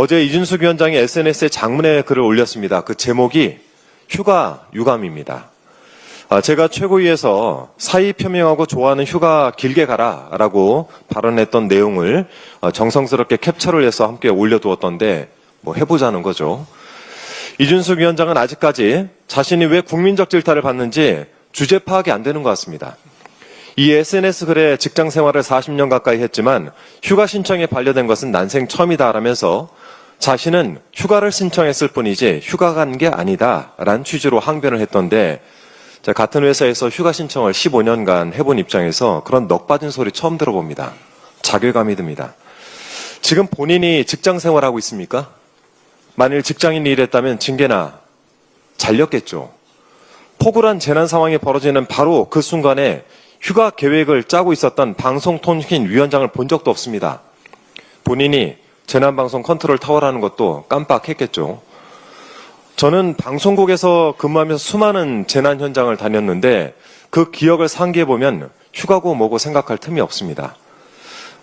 어제 이준숙 위원장이 SNS에 장문의 글을 올렸습니다. 그 제목이 휴가 유감입니다. 아, 제가 최고위에서 사의 표명하고 좋아하는 휴가 길게 가라 라고 발언했던 내용을 어, 정성스럽게 캡처를 해서 함께 올려두었던데 뭐 해보자는 거죠. 이준숙 위원장은 아직까지 자신이 왜 국민적 질타를 받는지 주제 파악이 안 되는 것 같습니다. 이 SNS 글에 직장 생활을 40년 가까이 했지만 휴가 신청에 반려된 것은 난생 처음이다라면서 자신은 휴가를 신청했을 뿐이지 휴가 간 게 아니다라는 취지로 항변을 했던데 자, 같은 회사에서 휴가 신청을 15년간 해본 입장에서 그런 넋 빠진 소리 처음 들어봅니다. 자괴감이 듭니다. 지금 본인이 직장 생활하고 있습니까? 만일 직장인이 일했다면 징계나 잘렸겠죠. 폭우란 재난 상황이 벌어지는 바로 그 순간에 휴가 계획을 짜고 있었던 방송통신위원장을 본 적도 없습니다. 본인이 재난방송 컨트롤 타워라는 것도 깜빡했겠죠. 저는 방송국에서 근무하면서 수많은 재난 현장을 다녔는데 그 기억을 상기해 보면 휴가고 뭐고 생각할 틈이 없습니다.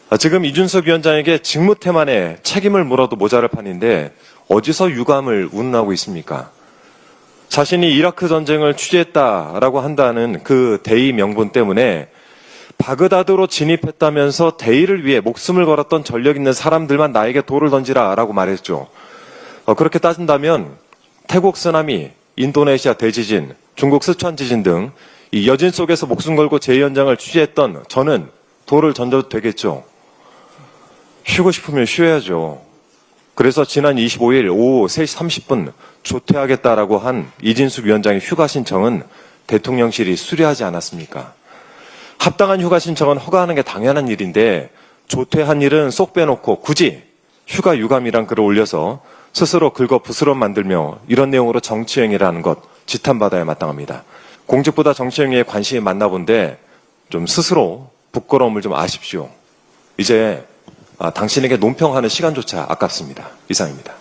아, 지금 이준석 위원장에게 직무 태만에 책임을 물어도 모자랄 판인데 어디서 유감을 운운하고 있습니까? 자신이 이라크 전쟁을 취재했다라고 한다는 그 대의 명분 때문에 바그다드로 진입했다면서 대의를 위해 목숨을 걸었던 전력 있는 사람들만 나에게 돌을 던지라라고 말했죠. 어, 그렇게 따진다면 태국 쓰나미, 인도네시아 대지진, 중국 스촨 지진 등 이 여진 속에서 목숨 걸고 제 현장을 취재했던 저는 돌을 던져도 되겠죠. 쉬고 싶으면 쉬어야죠. 그래서 지난 25일 오후 3시 30분 조퇴하겠다라고 한 이진숙 위원장의 휴가 신청은 대통령실이 수리하지 않았습니까? 합당한 휴가 신청은 허가하는 게 당연한 일인데 조퇴한 일은 쏙 빼놓고 굳이 휴가 유감이란 글을 올려서 스스로 긁어 부스럼 만들며 이런 내용으로 정치행위를 하는 것 지탄받아야 마땅합니다. 공직보다 정치행위에 관심이 많나 본데 좀 스스로 부끄러움을 좀 아십시오. 이제 아, 당신에게 논평하는 시간조차 아깝습니다. 이상입니다.